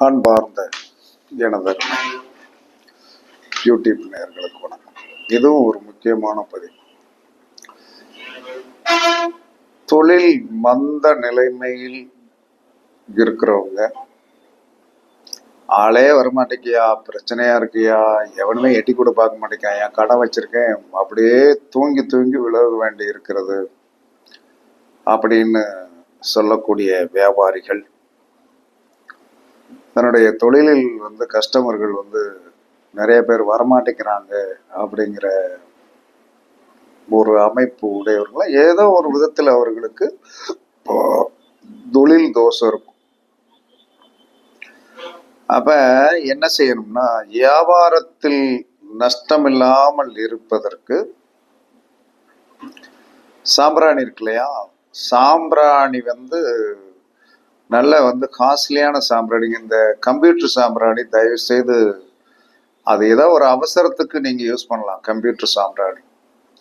அன்பார்ந்த எனது யூடியூப் நேயர்களுக்கு வணக்கம். இதுவும் ஒரு முக்கியமான பதிவு. தொழில் மந்த நிலைமையில் இருக்கிறவங்க ஆளே வரமாட்டேக்கியா பிரச்சனையா இருக்கியா எவனுமே எட்டி கூட பார்க்க மாட்டேங்க என் கடை வச்சிருக்கேன் அப்படியே தூங்கி தூங்கி விலக வேண்டி இருக்கிறது அப்படின்னு சொல்லக்கூடிய வியாபாரிகள் தன்னுடைய தொழிலில் வந்து கஸ்டமர்கள் வந்து நிறைய பேர் வரமாட்டேங்கிறாங்க அப்படிங்கிற ஒரு அமைப்பு உடையவர்கள் ஏதோ ஒரு விதத்தில் அவர்களுக்கு தொழில் தோஷம் இருக்கும். அப்ப என்ன செய்யணும்னா வியாபாரத்தில் நஷ்டம் இல்லாமல் இருப்பதற்கு சாம்பிராணி இருக்கு இல்லையா? சாம்பிராணி வந்து நல்ல வந்து காஸ்ட்லியான சாம்பிராணி இந்த கம்ப்யூட்டர் சாம்பிராணி தயவு செய்து அது ஏதோ ஒரு அவசரத்துக்கு நீங்கள் யூஸ் பண்ணலாம் கம்ப்யூட்டர் சாம்பிராணி.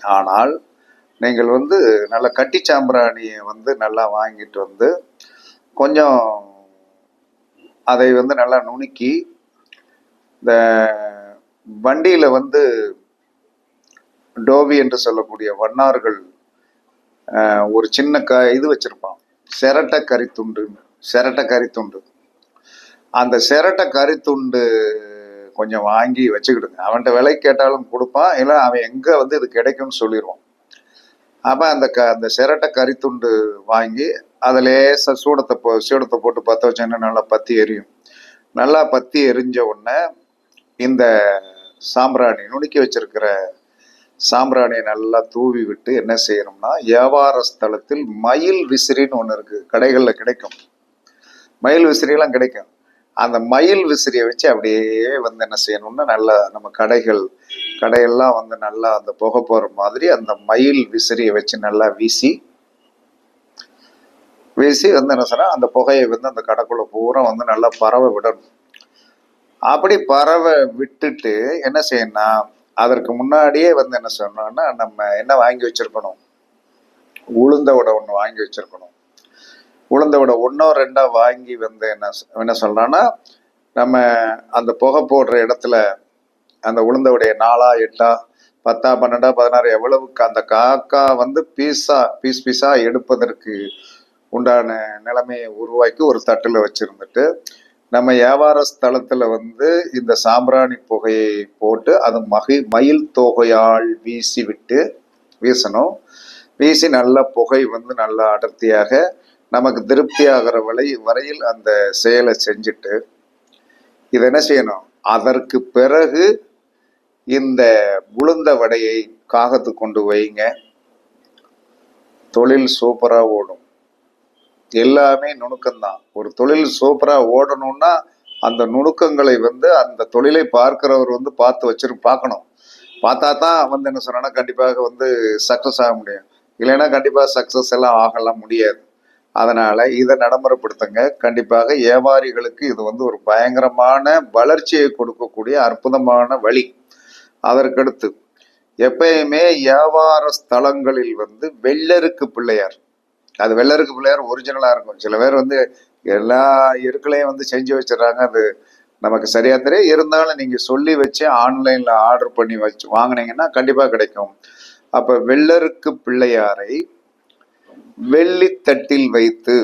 ஆனால் நீங்கள் வந்து நல்ல கட்டி சாம்பிராணியை வந்து நல்லா வாங்கிட்டு வந்து கொஞ்சம் அதை வந்து நல்லா நுணுக்கி இந்த வண்டியில் வந்து டோவி என்று சொல்லக்கூடிய வண்ணார்கள் ஒரு சின்ன க இது வச்சுருப்பான் செரட்டை கரித்துண்டு செரட்டை கறித்துண்டு அந்த செரட்டை கரித்துண்டு கொஞ்சம் வாங்கி வச்சுக்கிடுங்க. அவன்கிட்ட விலை கேட்டாலும் கொடுப்பான் இல்லை அவன் எங்கே வந்து இது கிடைக்கும்னு சொல்லிடுவான் அப்போ அந்த க அந்த சிரட்டை கரித்துண்டு வாங்கி அதை லேசாக சூடத்தை போ சூடத்தை போட்டு பற்ற வச்சோன்னா நல்லா பத்தி எரியும். நல்லா பத்தி எரிஞ்ச உடனே இந்த சாம்பிராணி நுணுக்கி வச்சிருக்கிற சாம்பிராணியை நல்லா தூவி விட்டு என்ன செய்யணும்னா வியாபார ஸ்தலத்தில் மயில் விசிறின்னு ஒன்று இருக்குது கடைகளில் கிடைக்கும். மயில் விசிறியெல்லாம் கிடைக்கும். அந்த மயில் விசிறியை வச்சு அப்படியே வந்து என்ன செய்யணும்னா நல்லா நம்ம கடைகள் கடையெல்லாம் வந்து நல்லா அந்த புகை போகிற மாதிரி அந்த மயில் விசிறியை வச்சு நல்லா வீசி வீசி வந்து என்ன சொன்னால் அந்த புகையை வந்து அந்த கடைக்குள்ளே பூரா வந்து நல்லா பறவை விடணும். அப்படி பறவை விட்டுட்டு என்ன செய்யணும்னா அதற்கு முன்னாடியே வந்து என்ன சொன்னோம்னா நம்ம என்ன வாங்கி வச்சிருக்கணும்? உளுந்த உடை ஒன்று வாங்கி வச்சிருக்கணும். உளுந்த ஒன்றோ ரெண்டோ வாங்கி வந்து என்ன சொ- என்ன சொல்கிறான்னா நம்ம அந்த புகை போடுற இடத்துல அந்த உளுந்தவுடைய நாலா எட்டா பத்தா பன்னெண்டா பதினாறு எவ்வளவுக்கு அந்த காக்கா வந்து பீஸா பீஸ் பீஸா எடுப்பதற்கு உண்டான நிலைமையை உருவாக்கி ஒரு தட்டில் வச்சுருந்துட்டு நம்ம வியாபார ஸ்தலத்தில் வந்து இந்த சாம்பிராணி புகையை போட்டு அது மகி மயில் தொகையால் வீசி விட்டு வீசணும். வீசி நல்ல புகை வந்து நல்லா அடர்த்தியாக நமக்கு திருப்தியாகிற வரை வரையில் அந்த செயலை செஞ்சுட்டு இதை என்ன செய்யணும்? அதற்கு பிறகு இந்த உளுந்த வடையை காகத்துக்கு கொண்டு வைங்க. தொழில் சூப்பராக ஓடும். எல்லாமே நுணுக்கம்தான். ஒரு தொழில் சூப்பராக ஓடணும்னா அந்த நுணுக்கங்களை வந்து அந்த தொழிலை பார்க்கிறவர் வந்து பார்த்து வச்சிரு பார்க்கணும். பார்த்தா தான் வந்து என்ன சொன்னா கண்டிப்பாக வந்து சக்ஸஸ் ஆக முடியும். இல்லைன்னா கண்டிப்பாக சக்ஸஸ் எல்லாம் ஆகலாம் முடியாது. அதனால் இதை நடைமுறைப்படுத்துங்க. கண்டிப்பாக வியாபாரிகளுக்கு இது வந்து ஒரு பயங்கரமான வளர்ச்சியை கொடுக்கக்கூடிய அற்புதமான வழி. அதற்கடுத்து எப்பயுமே வியாபார ஸ்தலங்களில் வந்து வெள்ளருக்கு பிள்ளையார். அது வெள்ளருக்கு பிள்ளையார் ஒரிஜினலாக இருக்கும். சில பேர் வந்து எல்லா இருக்களையும் வந்து செஞ்சு வச்சிடறாங்க. அது நமக்கு சரியா தெரியும் இருந்தாலும் நீங்கள் சொல்லி வச்சு ஆன்லைனில் ஆர்டர் பண்ணி வச்சு வாங்குனீங்கன்னா கண்டிப்பாக கிடைக்கும். அப்போ வெள்ளருக்கு பிள்ளையாரை வெள்ளித்தட்டில் வைத்து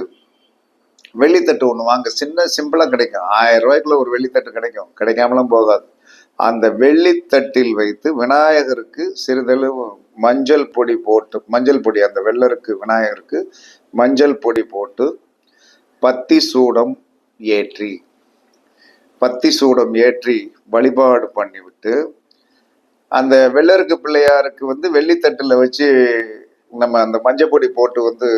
வெள்ளித்தட்டு ஒன்று வாங்க சின்ன சிம்பிளாக கிடைக்கும். ஆயிரம் ரூபாய்க்குள்ள ஒரு வெள்ளித்தட்டு கிடைக்கும். கிடைக்காமலும் போகாது. அந்த வெள்ளித்தட்டில் வைத்து விநாயகருக்கு சிறிதளவு மஞ்சள் பொடி போட்டு மஞ்சள் பொடி அந்த வெள்ளருக்கு விநாயகருக்கு மஞ்சள் பொடி போட்டு பத்தி சூடம் ஏற்றி பத்தி சூடம் ஏற்றி வழிபாடு பண்ணிவிட்டு அந்த வெள்ளருக்கு பிள்ளையாருக்கு வந்து வெள்ளித்தட்டில் வச்சு நம்ம அந்த மஞ்சள் பொடி போட்டு வந்து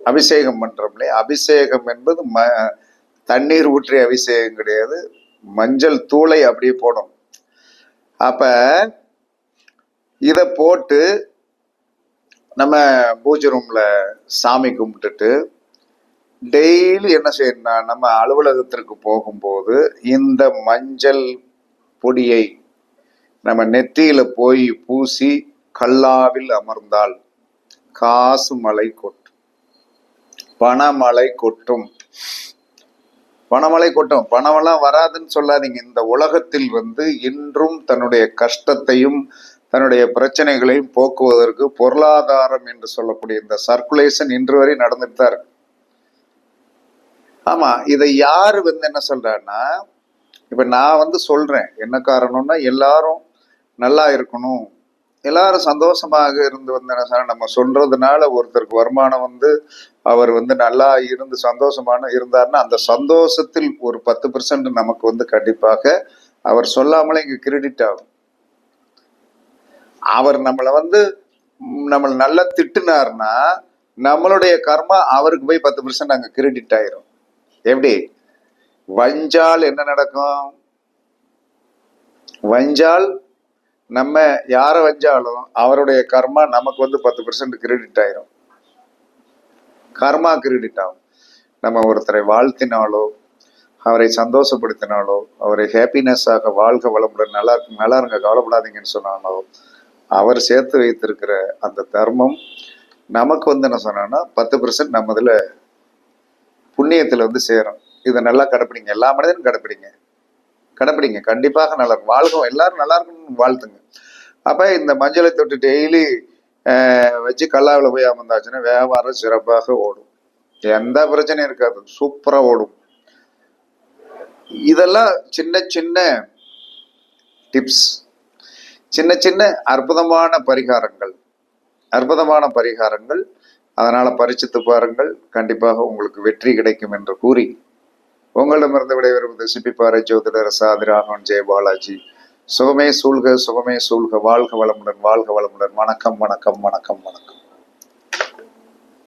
அபிஷேகம் பண்றோம் இல்லையா? அபிஷேகம் என்பது ம தண்ணீர் ஊற்றி அபிஷேகம் கிடையாது. மஞ்சள் தூளை அப்படியே போடும். அப்போ இதை போட்டு நம்ம பூஜை ரூமில் சாமி கும்பிட்டுட்டு டெய்லி என்ன செய்யணும்னா நம்ம அலுவலகத்திற்கு போகும்போது இந்த மஞ்சள் பொடியை நம்ம நெத்தியில் போய் பூசி கல்லாவில் அமர்ந்தால் காசு மலை கொட்டும் பணமலை கொட்டும் பணமலை கொட்டும் பணமெல்லாம் வராதுன்னு சொல்லாதீங்க. இந்த உலகத்தில் வந்து இன்றும் தன்னுடைய கஷ்டத்தையும் தன்னுடைய பிரச்சனைகளையும் போக்குவதற்கு பொருளாதாரம் என்று சொல்லக்கூடிய இந்த சர்க்குலேஷன் இன்று வரை நடந்துட்டு தான் இருக்கு. ஆமா இதை யாரு வந்து என்ன சொல்றான்னா இப்ப நான் வந்து சொல்றேன். என்ன காரணம்னா எல்லாரும் நல்லா இருக்கணும். எல்லாரும் சந்தோஷமாக இருந்து வந்தேன் சார் நம்ம சொல்றதுனால ஒருத்தருக்கு வருமானம் வந்து அவர் வந்து நல்லா இருந்து சந்தோஷமான இருந்தாருன்னா அந்த சந்தோஷத்தில் ஒரு பத்து பெர்சன்ட் நமக்கு வந்து கண்டிப்பாக அவர் சொல்லாமலே இங்க கிரெடிட் ஆகும். அவர் நம்மளை வந்து நம்மளை நல்லா திட்டுனாருன்னா நம்மளுடைய கர்மா அவருக்கு போய் பத்து பெர்சன்ட் அங்க கிரெடிட் ஆயிரும். எப்படி? வஞ்சால் என்ன நடக்கும்? வஞ்சால் நம்ம யாரை வஞ்சாலும் அவருடைய கர்மா நமக்கு வந்து பத்து பெர்சன்ட் கிரெடிட் ஆயிரும். கர்மா கிரெடிட் ஆகும். நம்ம ஒருத்தரை வாழ்த்தினாலோ அவரை சந்தோஷப்படுத்தினாலோ அவரை ஹாப்பினஸ்ஸாக வாழ்க வளமுடன் நல்லா இருக்கு நல்லா இருங்க கவலைப்படாதீங்கன்னு சொன்னாலோ அவர் சேர்த்து வைத்திருக்கிற அந்த தர்மம் நமக்கு வந்து என்ன சொன்னான்னா பத்து பெர்சன்ட் நம்ம இதில் புண்ணியத்தில் வந்து சேரும். இதை நல்லா கடைப்பிடிங்க. எல்லா மனிதனும் கடைப்பிடிங்க. கடைப்பிடிங்க. கண்டிப்பாக நல்லா இருக்கும். வாழ்க்கை எல்லாரும் நல்லா இருக்கணும்னு வாழ்த்துங்க. அப்போ இந்த மஞ்சளை தொட்டு டெய்லி வச்சு கல்லாவில் போய் அமர்ந்தாச்சுன்னா வியாபாரம் சிறப்பாக ஓடும். எந்த பிரச்சனையும் இருக்காது. சூப்பராக ஓடும். இதெல்லாம் சின்ன சின்ன டிப்ஸ் சின்ன சின்ன அற்புதமான பரிகாரங்கள். அற்புதமான பரிகாரங்கள். அதனால் பரிச்சித்து பாருங்கள். கண்டிப்பாக உங்களுக்கு வெற்றி கிடைக்கும் என்று கூறி உங்களிடமிருந்து விடைபெறுவது சிப்பிப்பாறை ஜோதிடர் சாதிராகவன் ஜெயபாலாஜி சுகமே சூழ்க சுகமே சூழ்க. வாழ்க வளமுடன் வாழ்க வளமுடன். வணக்கம் வணக்கம் வணக்கம் வணக்கம்.